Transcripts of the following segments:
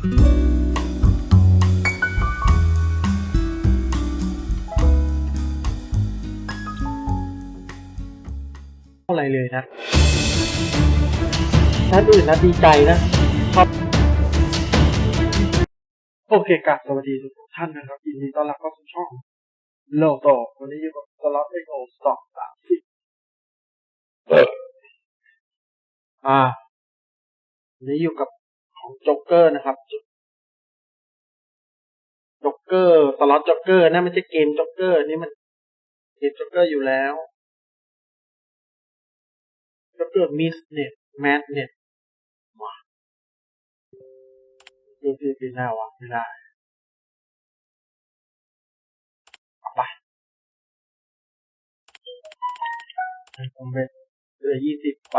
อะไรเลยนะท่านอื่นนะดีใจนะชอบโอเคกลับสวัสดีทุกท่านนะครับยินดีต้อนรับเข้าสู่ช่องโลโตวันนี้อยู่กับสล็อตเอ็กโอสองสามสิบอ่าวันนี้อยู่กับ ของจ็อกเกอร์นะครับจ็อกเกอร์สล็อตจ็อกเกอร์นั่นไม่ใช่เกมจ็อกเกอร์นี่มันเกมจ็อกเกอร์อยู่แล้วจ็อกเกอร์มิสเน็ตแมทเน็ตมาดูที่ปีหน้าวะไม่ได้เอาไปให้ผมเป็นเหลือยี่สิบไป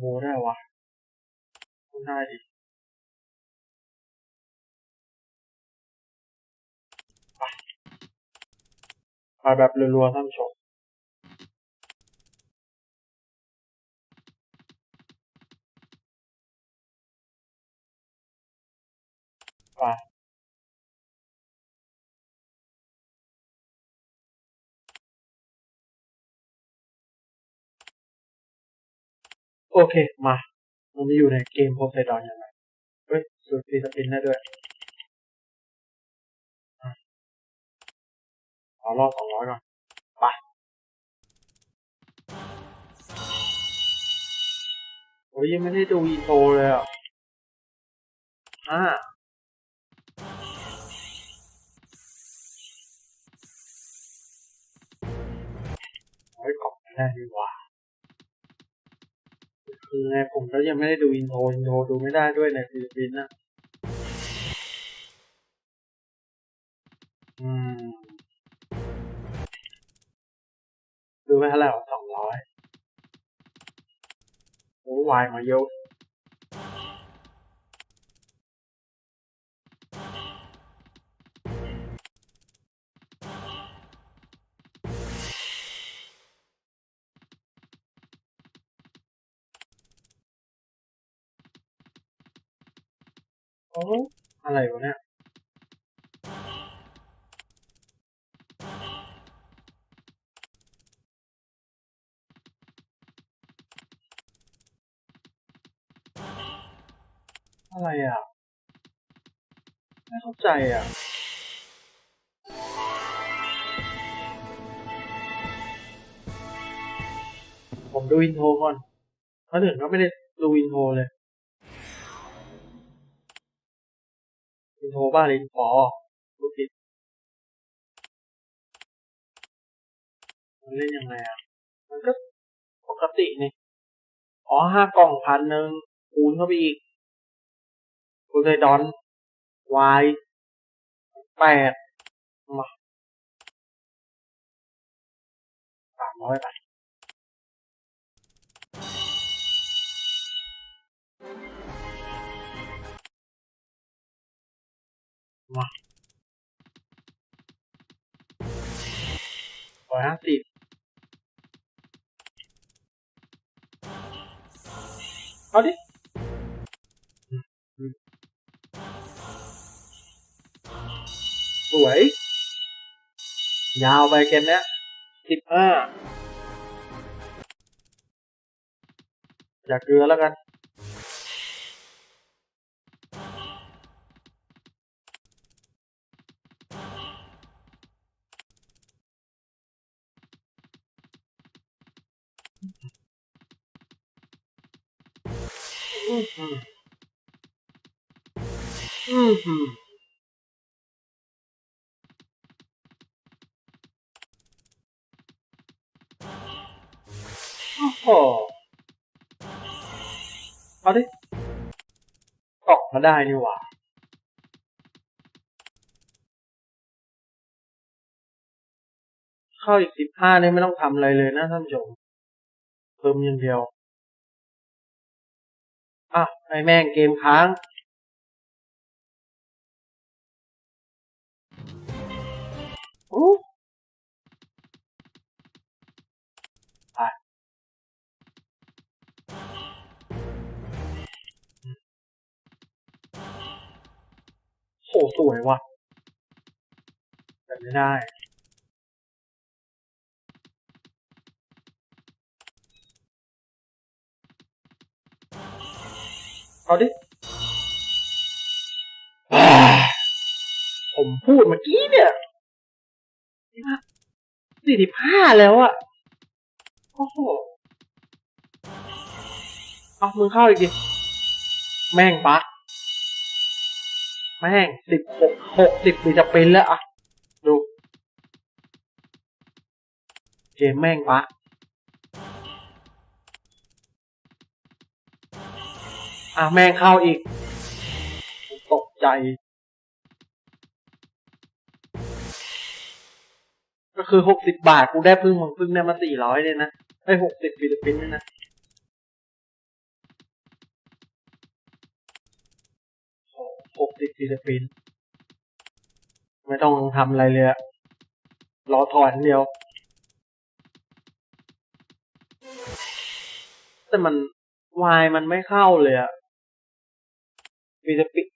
โมได้วะไม่ได้ดิไปไปแบบรัวๆท่านชมไป โอเค มามันจะอยู่ในเกมโพไซดอนยังไงเฮ้ยสุดฟีสปินได้ด้วยเอารอบสองร้อยก่อนไปโอ้ยยังไม่ได้ดูอีโทรเลยอะอ่าไว้กล่องไม่ได้ดีกว่า คือไงผมก็ยังไม่ได้ดูอินโทรอินโทรดูไม่ได้ด้วยในฟิลิปปินส์นะอืม ดูไปเท่าไหร่สองร้อยโอ้วายมาเยอะ อะไรวะเนี่ยอะไรอะ ไม่เข้าใจอะผมดูอินโทรก่อนมาถึงก็ไม่ได้ดูอินโทรเลย บ้าเลยอ๋อรู้ผิดมันเล่นยังไงอะ มันก็ปกตินี่ อ๋อห้ากล่องพันหนึ่งคูณเข้าไปอีกคูณไซดอนวายแปดมาสามร้อยไป มาร้อยห้าสิบเอาดิสวย ยาวไปเกมเนี้ยสิบห้าอย่าเกลือแล้วกัน โอ้โหเอาดิเกมาได้นี่หว่าเข้าอีกสิบห้าเนี่ยไม่ต้องทำอะไรเลยนะท่านผู้ชม พิ่มอย่างเดียว อะไอแม่งเกมค้าง โอ้ไปโหสวยว่ะแต่ไม่ได้ เอาดิอ่าผมพูดเมื่อกี้เนี่ยสี่สิบห้าแล้วอะโอ้โหเอามือเข้าอีกดิ แม่งปะแม่งสิบหกหกสิบปีจะเป็นแล้วอะดู เกมแม่งปะ อะแม่งเข้าอีก ตกใจ ก็คือหกสิบบาท กูได้พึ่งมึงพึ่งได้มาสี่ร้อยเลยนะไอ้หกสิบฟิลิปปินส์เนี่ยนะหกสิบฟิลิปปินส์ไม่ต้องทำอะไรเลยอะรอถอนเดียว แต่มันวายมันไม่เข้าเลยอะ ฟิลิปปินส์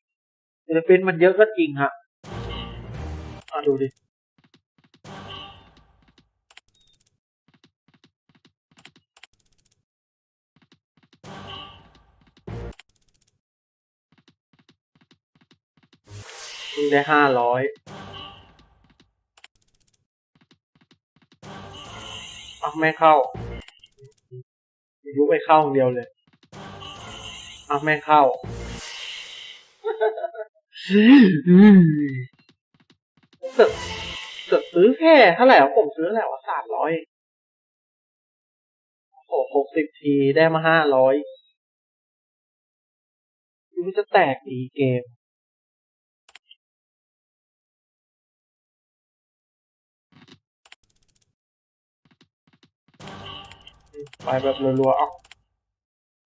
ฟิลิปปินส์มันเยอะก็จริงฮะอะดูดิมึงได้ห้าร้อยอะไม่เข้ายุไปเข้าองเดียวเลยอะไม่เข้า เสือกเสือกซื้อแค่เท่าไหร่วะผมซื้อแหละว่าสามร้อยโอ้หกสิบทีได้มาห้าร้อยยูจะแตกดีเกม ไปแบบรัวๆเอะ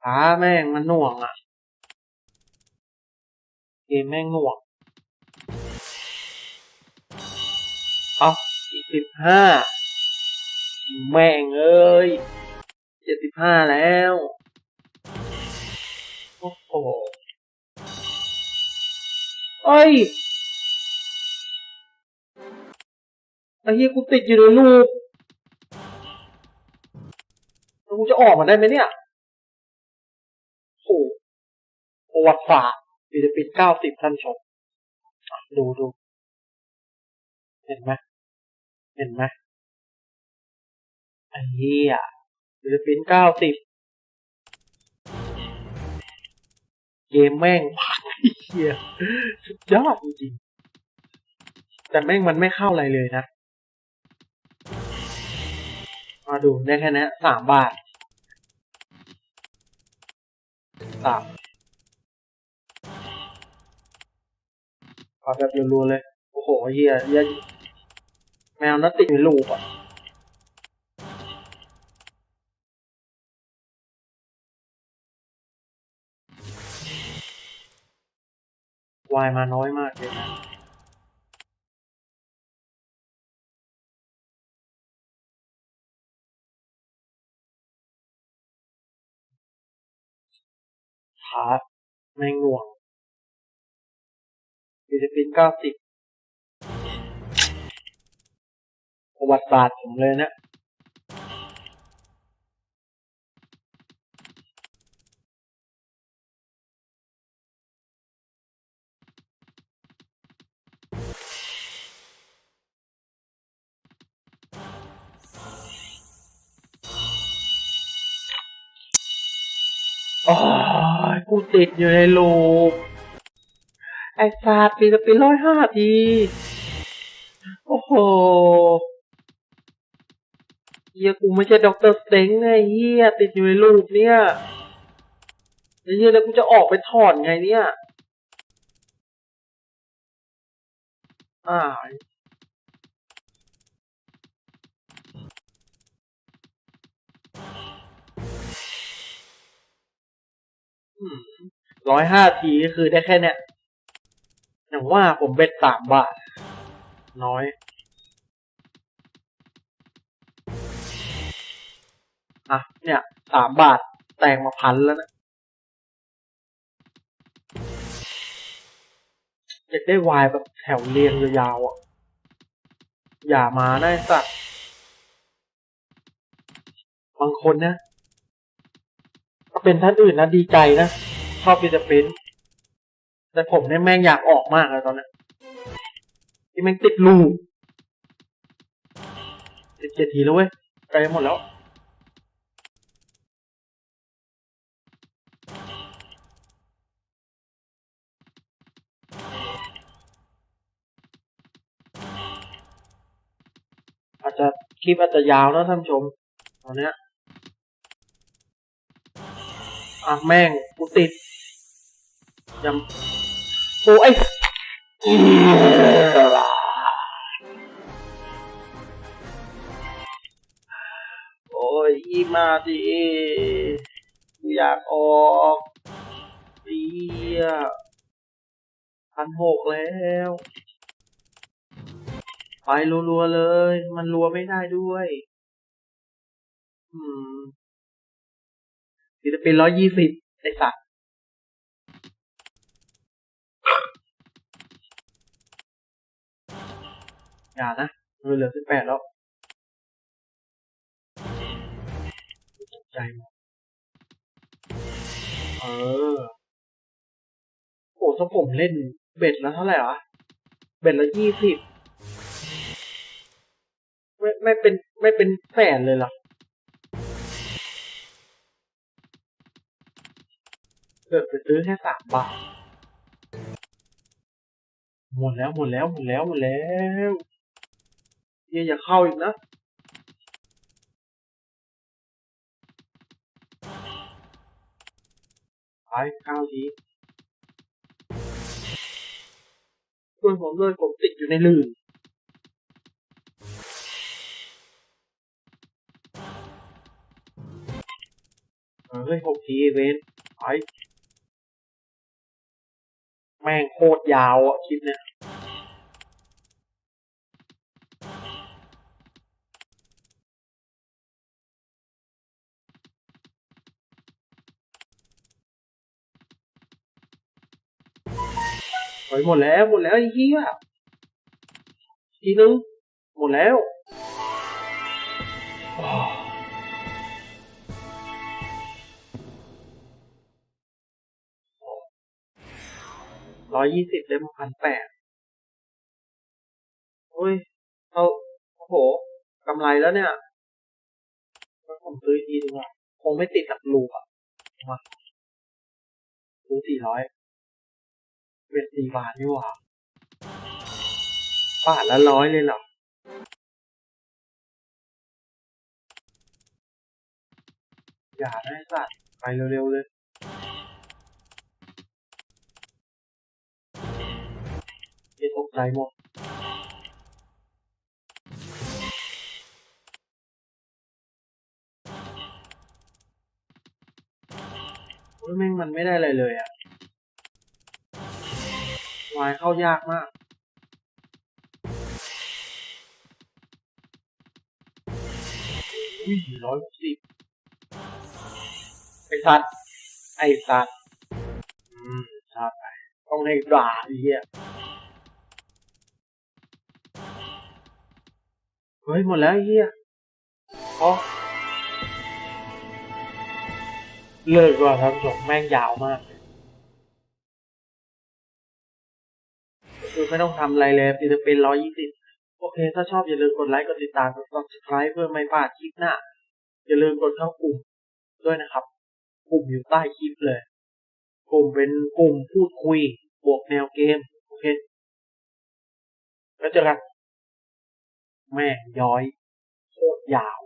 ขาแม่งมันหน่วงอะ เกมแม่งหน่วงเอาอีกสิบห้าแม่งเอ้ยเจ็ดสิบห้าแล้ว โอ้โหเอ้ยไอ้เหี้ยกูติดอยู่ในลูปแล้วกูจะออกมาได้ไหมเนี่ย โอ้ประวัติศาสตร์ ฟิลิปปินส์เก้าสิบท่านชม ดูดู เห็นไหมเห็นไหมไอ้เหี้ยฟิลิปปินส์เก้าสิบเกมแม่งพังไอ้เหี้ยสุดยอดจริงๆแต่แม่งมันไม่เข้าอะไรเลยนะ มาดูได้แค่นี้สามบาทสาม อาแบบรัวๆเลย โอ้โหเฮียเฮียแมวนัดติดในลูกอะวายมาน้อยมากเลยนะขาแม่งหน่วง ฟิลิปปินส์เก้าสิบประวัติศาสตร์ผมเลยนะโอ้ยกูติดอยู่ในลูป ไอ้ศาสตร์ฟิลิปปินร้อยห้าที โอ้โหเฮียกูไม่ใช่ด็อกเตอร์สเต็งไงเฮียติดอยู่ในลูปเนี่ยไอ้เฮียแล้วกูจะออกไปถอนไงเนี่ยอ่าร้อยห้าทีก็คือได้แค่เนี้ย อย่างว่าผมเบ็ดสามบาท น้อยอะเนี่ยสามบาทแตงมาพันแล้วนะจะได้วายแบบแถวเรียงยาวๆอะ อย่ามานะไอ้สัตว์บางคนนะถ้าเป็นท่านอื่นนะดีใจนะ ชอบที่จะเป็น แต่ผมเนี่ยแม่งอยากออกมากเลยตอนนี้นที่แม่งติดลูติดเจ็ดทีแล้วเว้ยไกลหมดแล้วอาจจะคลิปอาจจะยาวนะท่านชม ตอนเนี้ยอะแม่งกูติดยัง โอ้ไอ้โอ้ยอีมาดิกูอยากออกเดียพันหกแล้ว ไปรัวๆเลย มันรัวไม่ได้ด้วยอืมศิลปินร้อยยี่สิบไอ้สัตว์ อย่านะมันเหลือสิบแปดแล้วใจเออโอ้ถ้าผมเล่นเบ็ดแล้วเท่าไหร่วะเบ็ดละยี่สิบไม่ไม่เป็นไม่เป็นแสนเลยหรอเกิดไปซื้อแค่สามบาท หมดแล้วหมดแล้วหมดแล้วหมดแล้ว เหี้ยอย่าเข้าอีกนะไปเข้าทีช่วยผมด้วยผมติดอยู่ในลื่นเฮ้ยหกทีเวนไปแม่งโคตรยาวอะคลิปเนี่ย ยหมดแล้วหมดแล้วไอ้เหี้ยทีนึงหมดแล้วร้อยยี่สิบเล่มพันแปดโอ้ยเอาโอ้โหกำไรแล้วเนี่ยงั้นผมซื้อทีดีกว่าคงไม่ติดกับลูกอะมาซื้อสี่ร้อย เป็นสี่บาทนี่หว่าบาทละร้อยเลยเหรออย่าได้สัตว์ไปเร็วๆเลยเย็นตกใจหมดโอ้ยแม่งมันไม่ได้อะไรเลยอะ วายเข้ายากมาก อุ้ยร้อยสิบไอสัตว์ ไอสัตว์ อืมชอบไป ต้องให้ด่าไอ้เหี้ยเฮ้ย หมดแล้วเหี้ยอ๋อเลิกว่าท่านผู้ชมแม่งยาวมาก ไม่ต้องทำอะไรเลยมันจะเป็นร้อยยี่สิบโอเค ถ้าชอบอย่าลืมกดไลค์กดติดตามกด subscribe เพื่อไม่พลาดคลิปหน้า อย่าลืมกดเข้ากลุ่มด้วยนะครับ กลุ่มอยู่ใต้คลิปเลย กลุ่มเป็นกลุ่มพูดคุยบวกแนวเกม โอเค แล้วเจอกัน แม่ย้อย โคตรยาว